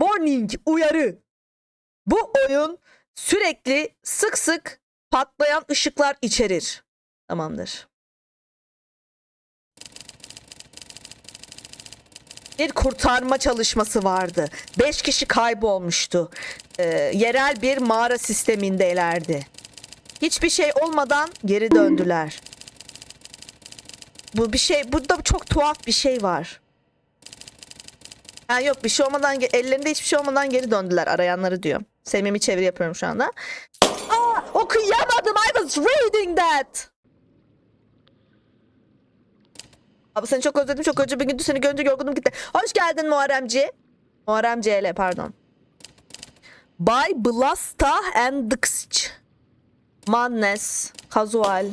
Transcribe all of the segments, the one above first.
Warning, uyarı. Bu oyun sürekli sık sık patlayan ışıklar içerir. Tamamdır. Bir kurtarma çalışması vardı. Beş kişi kaybolmuştu. Ee, yerel bir mağara sistemindelerdi. Hiçbir şey olmadan geri döndüler. Bu bir şey, burada çok tuhaf bir şey var. Ha yok bir şey olmadan ellerinde hiçbir şey olmadan geri döndüler arayanları diyor. Sevmemi çeviri yapıyorum şu anda. Aa okuyamadım. I was reading that. Abi seni çok özledim çok özledim. Bir gündür seni görünce yorgunum gitti. Hoş geldin Muharremci. Muharrem CL pardon. Bay Blasta and Dixch. Mannes. Casual.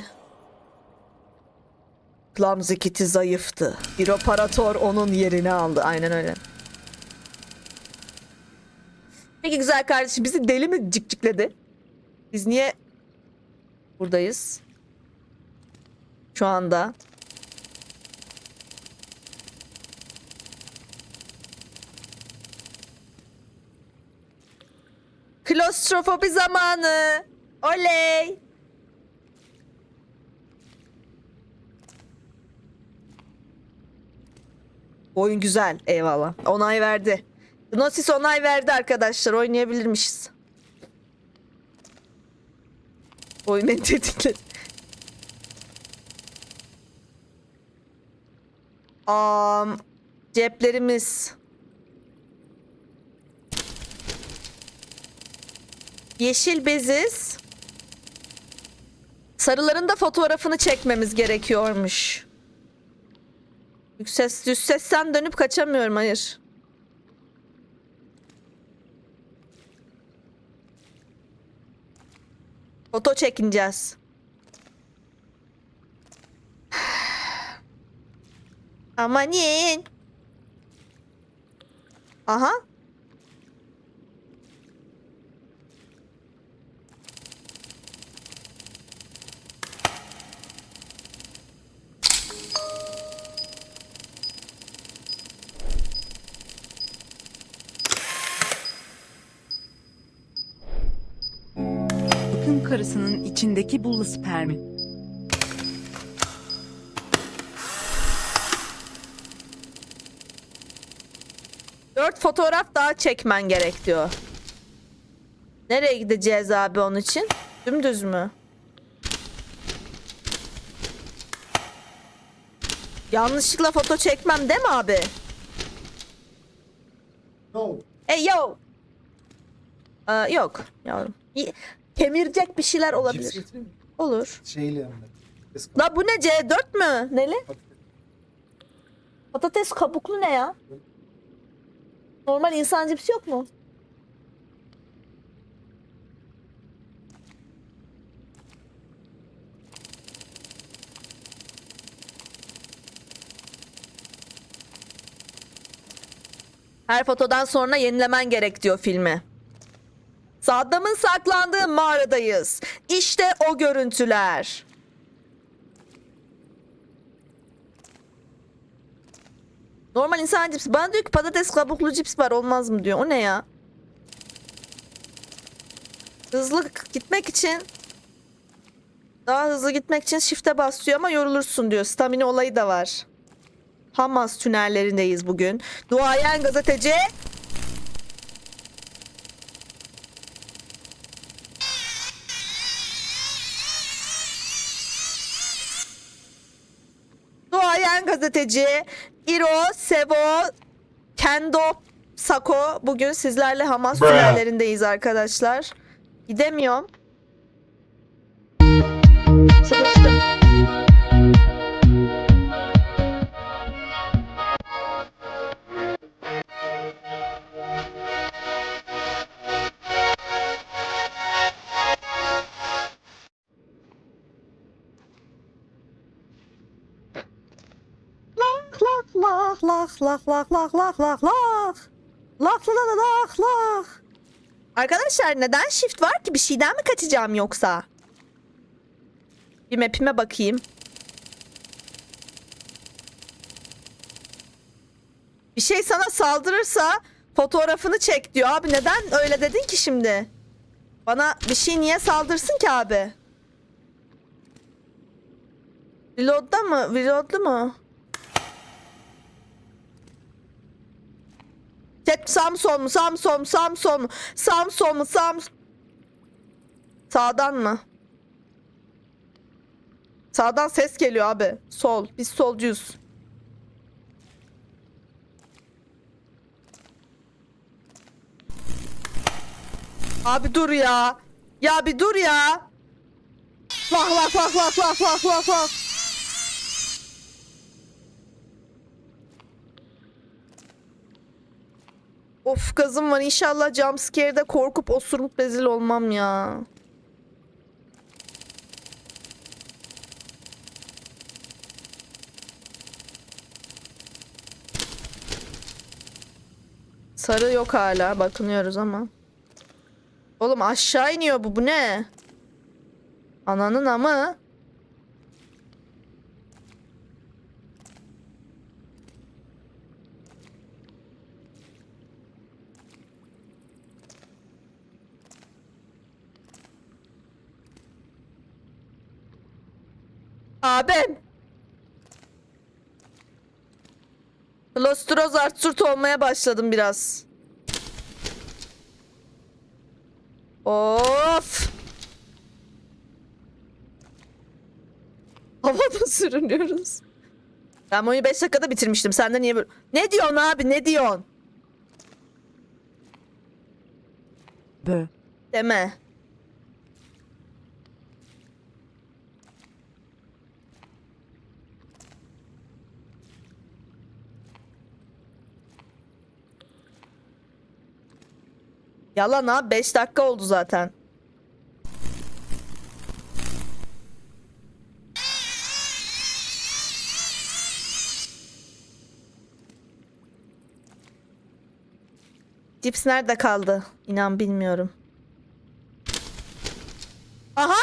Clumsy zayıftı. Bir operator onun yerini aldı. Aynen öyle. Peki güzel kardeşim bizi deli mi cikcikledi? Biz niye buradayız? Şu anda. Klostrofobi zamanı. Oley. Oyun güzel. Eyvallah. Onay verdi. Gnosis onay verdi arkadaşlar. Oynayabilirmişiz. Oyun beni tetikledi. Am, ceplerimiz. Yeşil beziz. Sarıların da fotoğrafını çekmemiz gerekiyormuş. Yüksek, düz sesten dönüp kaçamıyorum hayır. Foto çekineceğiz. Amanin. Aha. Bakın karısının içindeki bullu spermi. Dört fotoğraf daha çekmen gerek diyor. Nereye gideceğiz abi onun için? Dümdüz mü? Yanlışlıkla foto çekmem değil mi abi? No. Hey yo. Aa, yok yavrum. Kemirecek bir şeyler Cips olabilir. getireyim mi? Olur. Şeyle de. Eski La bu ne C4 mü? Neli? patates. Patates kabuklu ne ya? Normal insan cipsi yok mu? Her fotodan sonra yenilemen gerek diyor filmi. Saddam'ın saklandığı mağaradayız. İşte o görüntüler. Normal insan cipsi. Bana diyor ki patates kabuklu cips var olmaz mı diyor. O ne ya? Hızlı gitmek için daha hızlı gitmek için shift'e bas diyor ama yorulursun diyor. Stamina olayı da var. Hamas tünellerindeyiz bugün. Duayen gazeteci gazeteci İro Sevo Kendo Sako bugün sizlerle Hamas tünellerindeyiz arkadaşlar. Gidemiyorum. Lak lak lak lak lak lak lak lak. Lak lak lak. Arkadaşlar neden shift var ki? Bir şeyden mi kaçacağım yoksa? Bir map'ime bakayım. Bir şey sana saldırırsa Fotoğrafını çek diyor. Abi neden öyle dedin ki şimdi? Bana bir şey niye saldırsın ki abi? Reload'da mı? Reload'lu mu? Sol mu? Sağ mı sol mu? Mı? Sağdan mı? Sağdan ses geliyor abi. Sol. Biz solcuyuz. Abi dur ya. Ya bir dur ya. Vah vah vah vah vah vah vah vah. Of gazım var. İnşallah jumpscare'de korkup osurup rezil olmam ya. Sarı yok hala. Bakınıyoruz ama. Oğlum aşağı iniyor bu. Bu ne? Ananın amı. Abim. Lostroz Artsurt olmaya başladım biraz. Of. Havada sürünüyoruz. Ben bu oyunu 5 dakikada bitirmiştim. Sen de niye böyle... Ne diyorsun abi ne diyorsun? Bö. Deme. Yalan ha 5 dakika oldu zaten. Cips nerede kaldı? İnan bilmiyorum. Aha!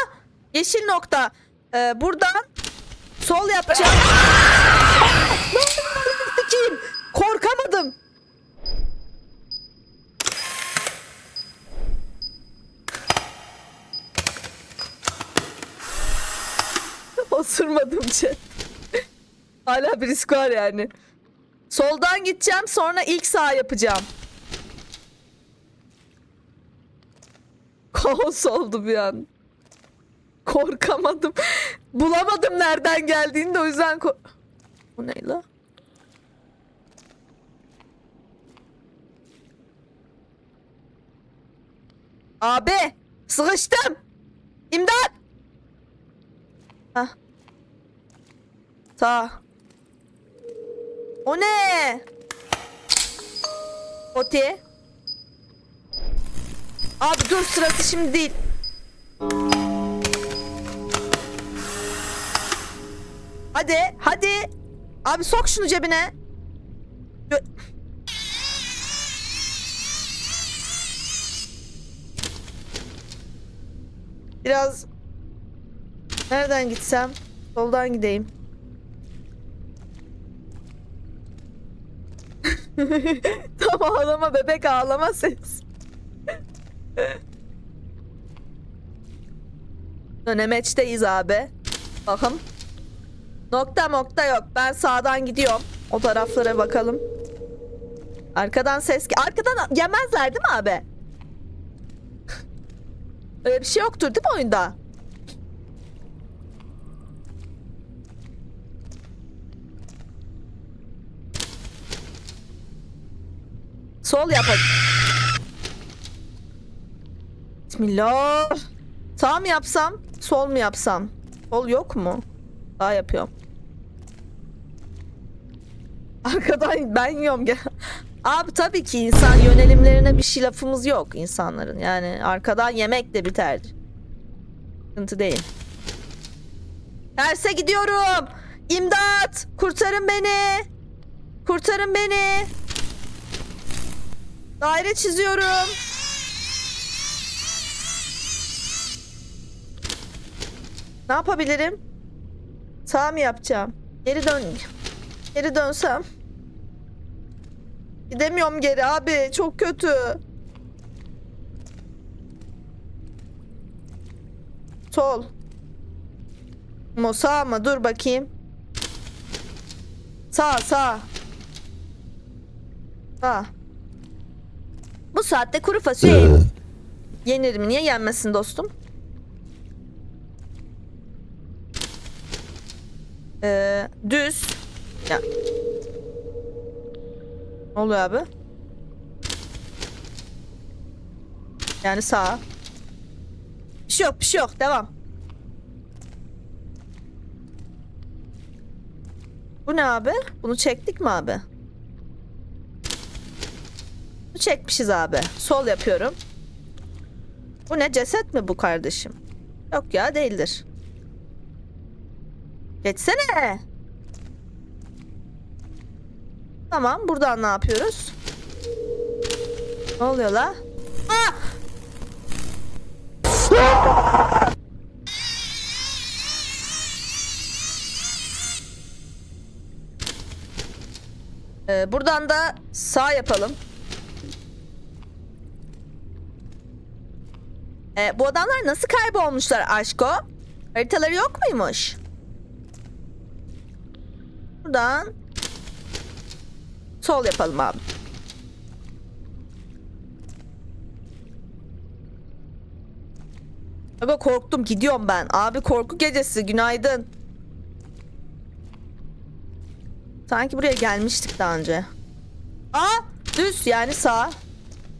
Yeşil nokta. Ee, buradan sol yapacağım. Sikeyim. Korkamadım. Osurmadım chat. Hala bir risk var yani. Soldan gideceğim sonra ilk sağ yapacağım. Kaos oldu bir an. Korkamadım. Bulamadım nereden geldiğini de o yüzden ko- Bu ne la? Abi sıkıştım. İmdat. Hah. Sağ. O ne? Oti. Abi dur sırası şimdi değil. Hadi, hadi. Abi sok şunu cebine. Biraz nereden gitsem? Soldan gideyim. tamam ağlama bebek ağlama ses. Dönemeçteyiz abi. Bakın. Nokta nokta yok. Ben sağdan gidiyorum. O taraflara bakalım. Arkadan ses... Arkadan yemezler değil mi abi? Öyle bir şey yoktur değil mi oyunda? Sol yap hadi. Bismillah. Sağ mı yapsam? Sol mu yapsam? Sol yok mu? Sağ yapıyorum. Arkadan ben yiyorum. Abi tabii ki insan yönelimlerine bir şey lafımız yok insanların. Yani arkadan yemek de biter. Sıkıntı değil. Terse gidiyorum. İmdat! Kurtarın beni. Kurtarın beni. Daire çiziyorum. Ne yapabilirim? Sağ mı yapacağım? Geri dön. Geri dönsem. Gidemiyorum geri abi. Çok kötü. Sol. Mo sağ mı? Dur bakayım. Sağ sağ. Sağ. Bu saatte kuru fasulye yenir mi? Niye yenmesin dostum? Ee, düz. Ya. Ne oluyor abi? Yani sağ. Bir şey yok, bir şey yok. Devam. Bu ne abi? Bunu çektik mi abi? Çekmişiz abi. Sol yapıyorum. Bu ne? Ceset mi bu kardeşim? Yok ya değildir. Geçsene. Tamam buradan ne yapıyoruz? Ne oluyor la? Ah! Ee, buradan da sağ yapalım. Ee, bu adamlar nasıl kaybolmuşlar aşko? Haritaları yok muymuş? Buradan sol yapalım abi. Aga korktum gidiyorum ben. Abi korku gecesi günaydın. Sanki buraya gelmiştik daha önce. Aa düz yani sağ.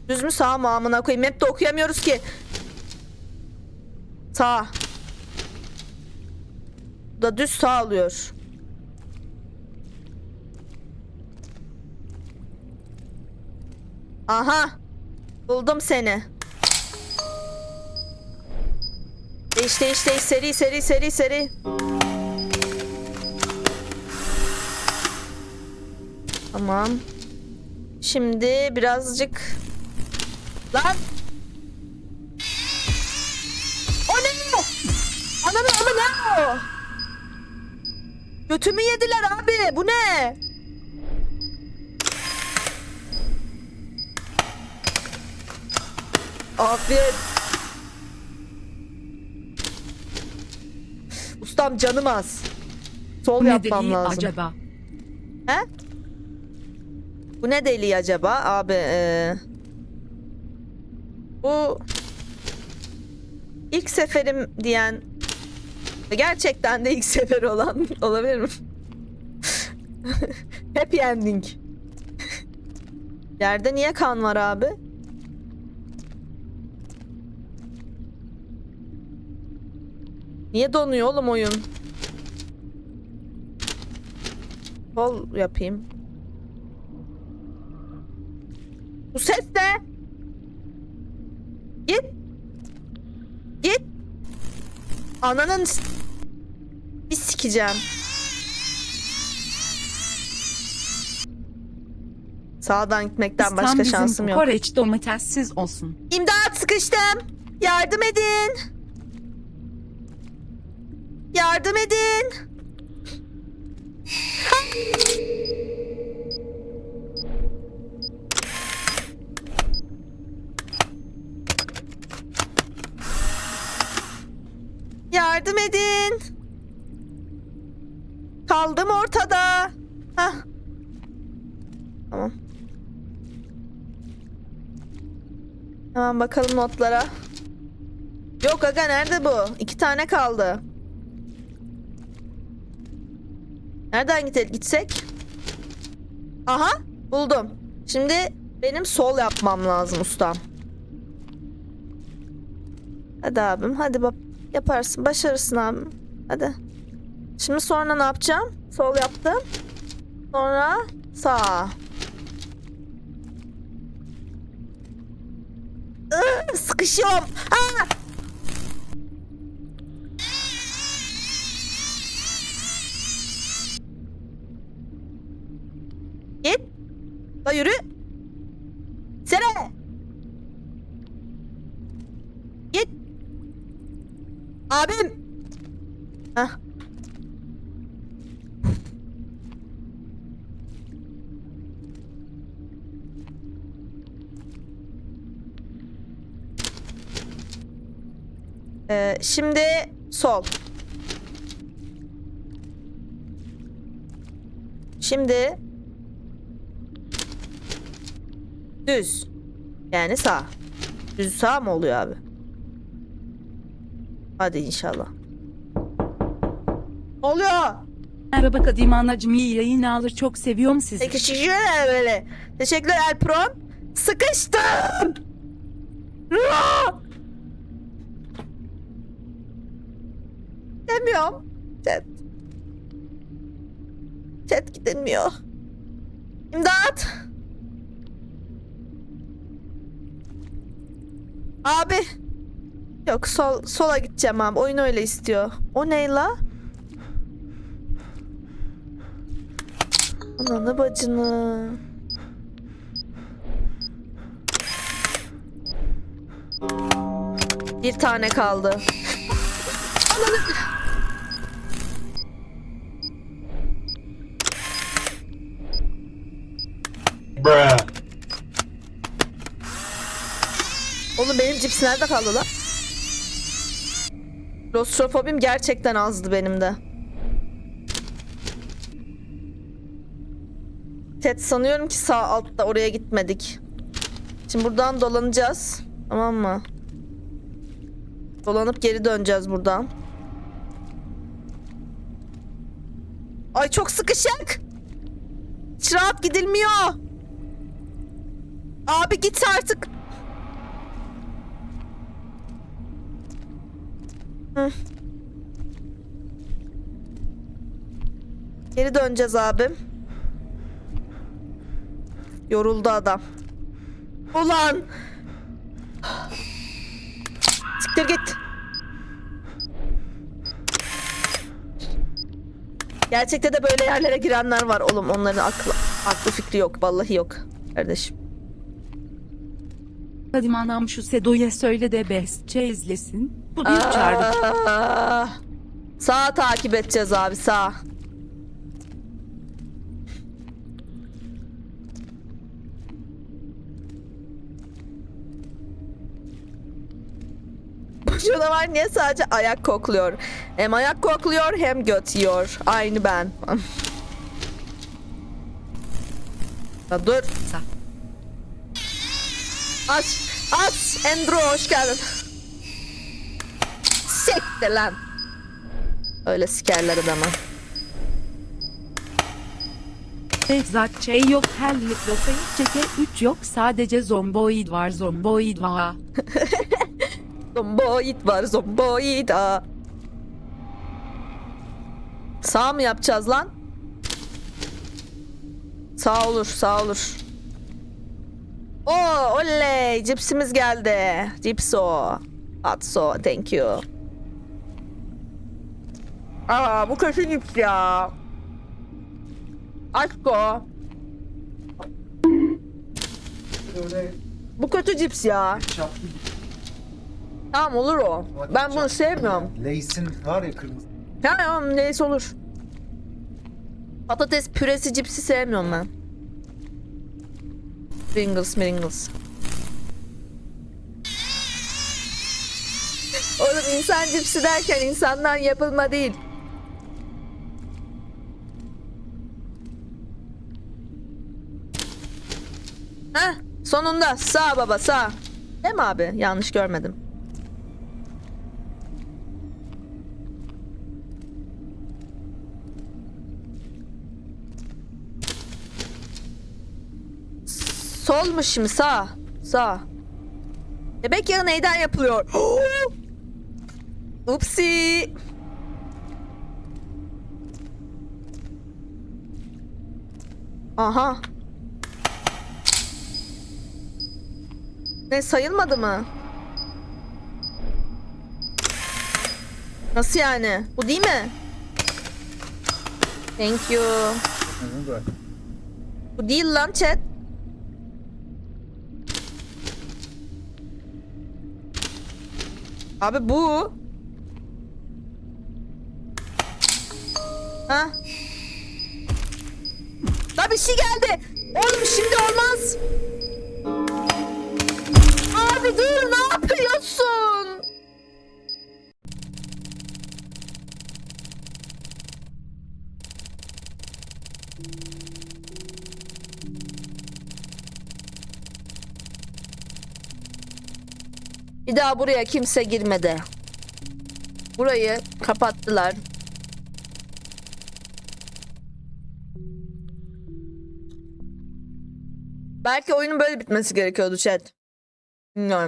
Düz mü sağ mı amına koyayım? Map'te okuyamıyoruz ki. Sağ. Da düz sağ alıyor. Aha. Buldum seni. Değiş değiş değiş seri seri seri seri. Tamam. Şimdi birazcık Lan! Götümü yediler abi. Bu ne? Afiyet. Ustam canım az. Sol Bu ne yapmam deliği lazım. acaba? He? Bu ne deliği acaba abi? e, bu ilk seferim diyen gerçekten de ilk sefer olan olabilir mi? Happy ending. Yerde niye kan var abi? Niye donuyor oğlum oyun? Kol yapayım. Bu ses ne? Git. Git. Ananın bir sikeceğim. Sağdan gitmekten başka İstanbul'un şansım yok. kokoreç domatessiz olsun. İmdat sıkıştım. Yardım edin. Yardım edin. Yardım edin. Kaldım ortada. Hah. Tamam. Hemen bakalım notlara. Yok aga nerede bu? İki tane kaldı. Nereden gite gitsek? Aha buldum. Şimdi benim sol yapmam lazım ustam. Hadi abim hadi bab yaparsın başarırsın abim. Hadi. Şimdi sonra ne yapacağım? Sol yaptım. Sonra sağ. Sıkışıyorum. Aa! Git. Da yürü. Sene. Git. Abim. Hah. Ee, şimdi sol. Şimdi düz. Yani sağ. Düz sağ mı oluyor abi? Hadi inşallah. Ne oluyor? Merhaba Kadim Anacım iyi yayın alır çok seviyorum sizi. Teşekkürler böyle. Teşekkürler Elpron. Sıkıştım. Aa! Demiyorum. Chat. Chat gidilmiyor. İmdat. Abi. Yok sol sola gideceğim abi. Oyun öyle istiyor. O ne la? Ananı bacını. Bir tane kaldı. Ananı... Bruh. Oğlum benim cips nerede kaldı lan? Klostrofobim gerçekten azdı benim de. Ted sanıyorum ki sağ altta oraya gitmedik. Şimdi buradan dolanacağız. Tamam mı? Dolanıp geri döneceğiz buradan. Ay çok sıkışık. Hiç rahat gidilmiyor. Abi git artık. Geri döneceğiz abim. Yoruldu adam. Ulan! Siktir git. Gerçekte de böyle yerlere girenler var oğlum. Onların aklı, aklı fikri yok. Vallahi yok. Kardeşim. Kadim Anam şu Sedo'ya söyle de bestçe izlesin. Bu bir çağrı. Aa, Sağ takip edeceğiz abi sağ. Bu canavar niye sadece ayak kokluyor? Hem ayak kokluyor hem göt yiyor. Aynı ben. Ya dur. Sağ. Aç. Aç. Endro hoş geldin. Siktir lan. Öyle sikerler adamı. Behzat şey yok her litrofayı çeke 3 yok sadece zomboid var zomboid var. Zomboid var zomboid aa. Sağ mı yapacağız lan? Sağ olur sağ olur. Oo oley cipsimiz geldi. Cipso. Atso thank you. Aa bu kötü cips ya. Aşko. Bu kötü cips ya. çaplı Tamam olur o. Ben bunu sevmiyorum. Lay's'in var ya kırmızı. Ya neyse olur. Patates püresi cipsi sevmiyorum ben. Pringles Pringles. Oğlum insan cipsi derken insandan yapılma değil. Heh, sonunda sağ baba sağ. Değil mi abi? Yanlış görmedim. Sol mu şimdi sağ? Sağ. Bebek yağı neyden yapılıyor? Upsi. Aha. Ne sayılmadı mı? Nasıl yani? Bu değil mi? Thank you. Bu değil lan chat. Abi bu. Ha? La bir şey geldi. Oğlum şimdi olmaz. Abi dur ne Bir daha buraya kimse girmedi. Burayı kapattılar. Belki oyunun böyle bitmesi gerekiyordu chat. Bilmiyorum.